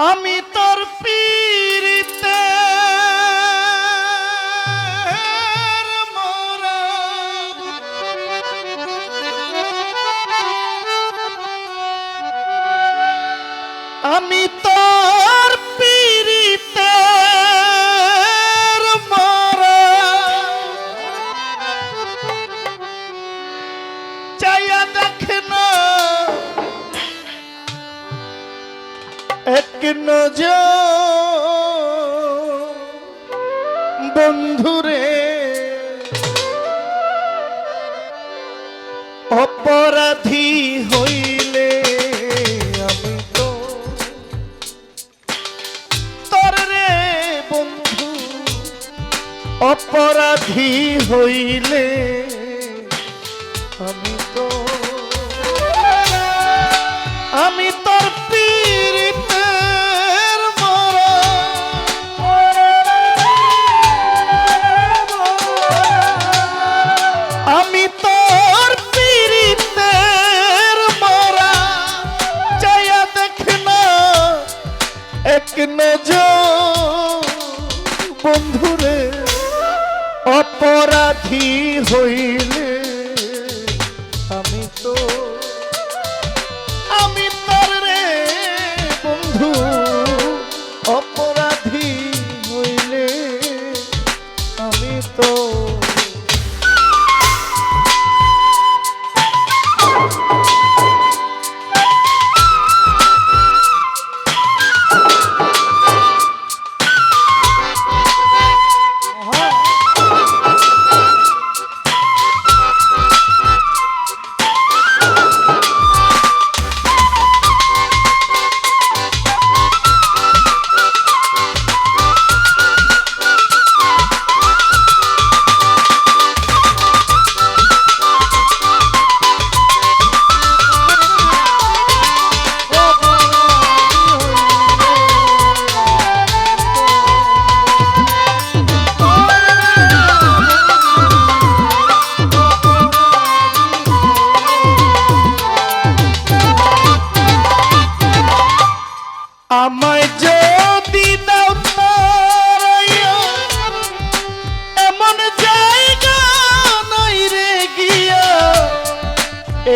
আমি তোর পি অব্য বন্ধুরে অপরাধী হইল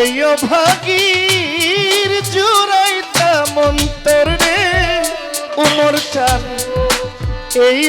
প্রিয় ভাগীর জুড়াইতাম অন্তর রে উমর চান। এই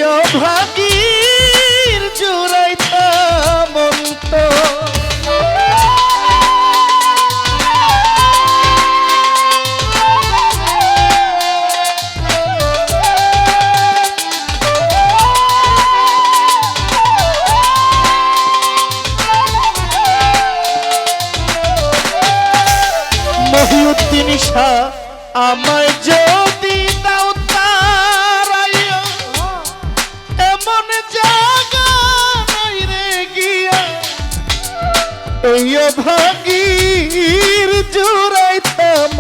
তৈয় ভাগির জোড়াইতাম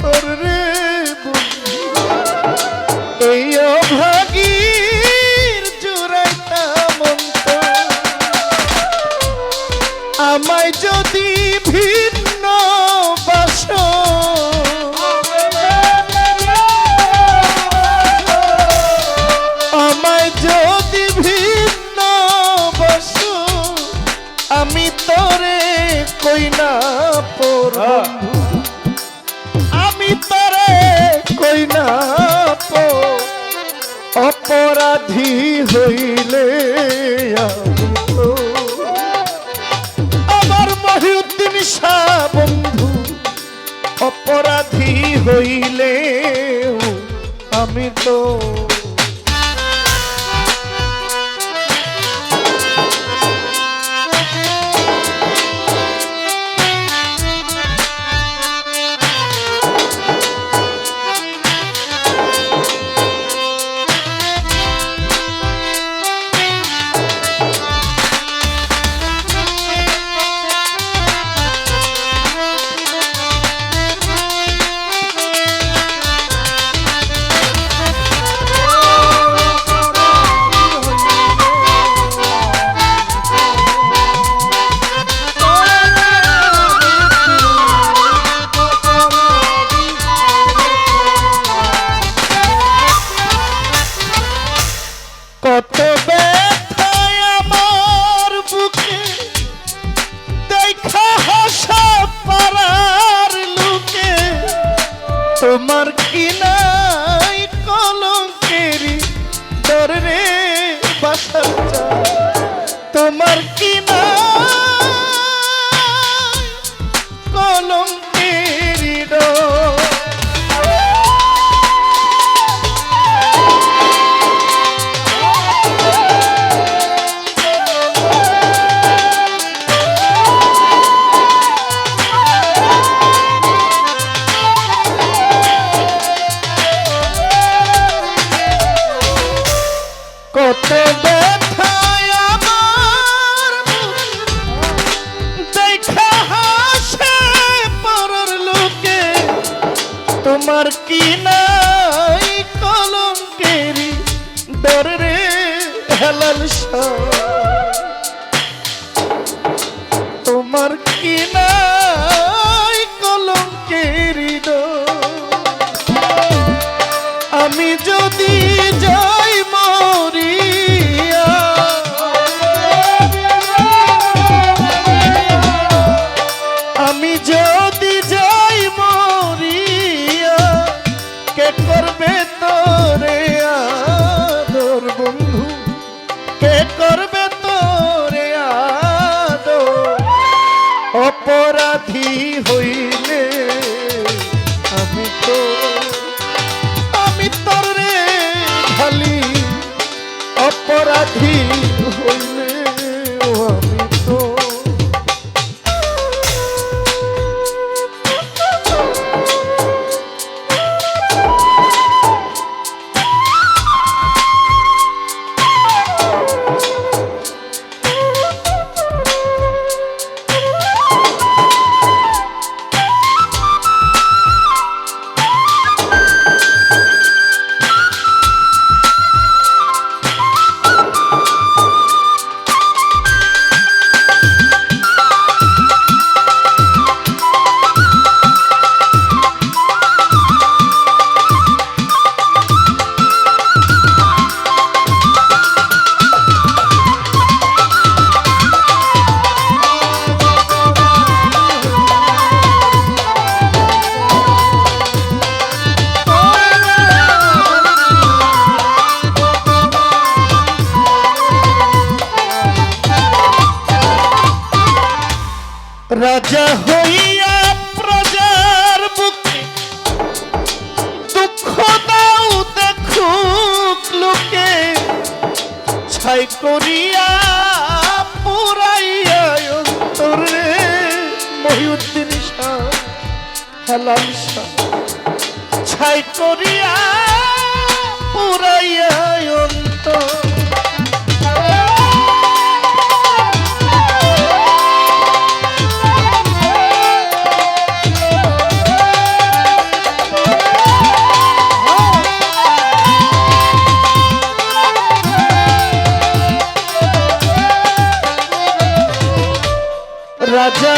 তোর রে তৈয় ভাগির জোড়াইতাম আমায় যদি ভিত না অপরাধী হইলে আমার মহিউদ্দিন শাহ বন্ধু অপরাধী হইলে আমি তো তোমার কি নাই কলঙ্কেরি দরে হেলাল তোমার কি নাই কলঙ্কেরি আমি যদি যা বাছাই করিয়া পুরাইয়া অন্তরে মহিউদ্দিন ছাই করিয়া পুরাইয়া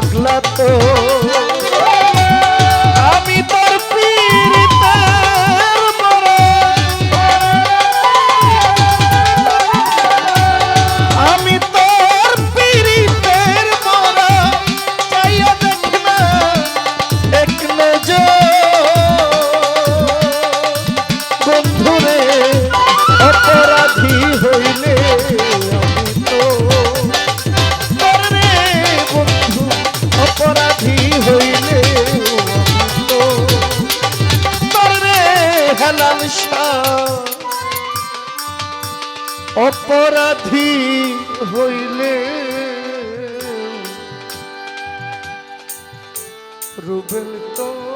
পাগলা তো। অপরাধী হইলে রুবেল তো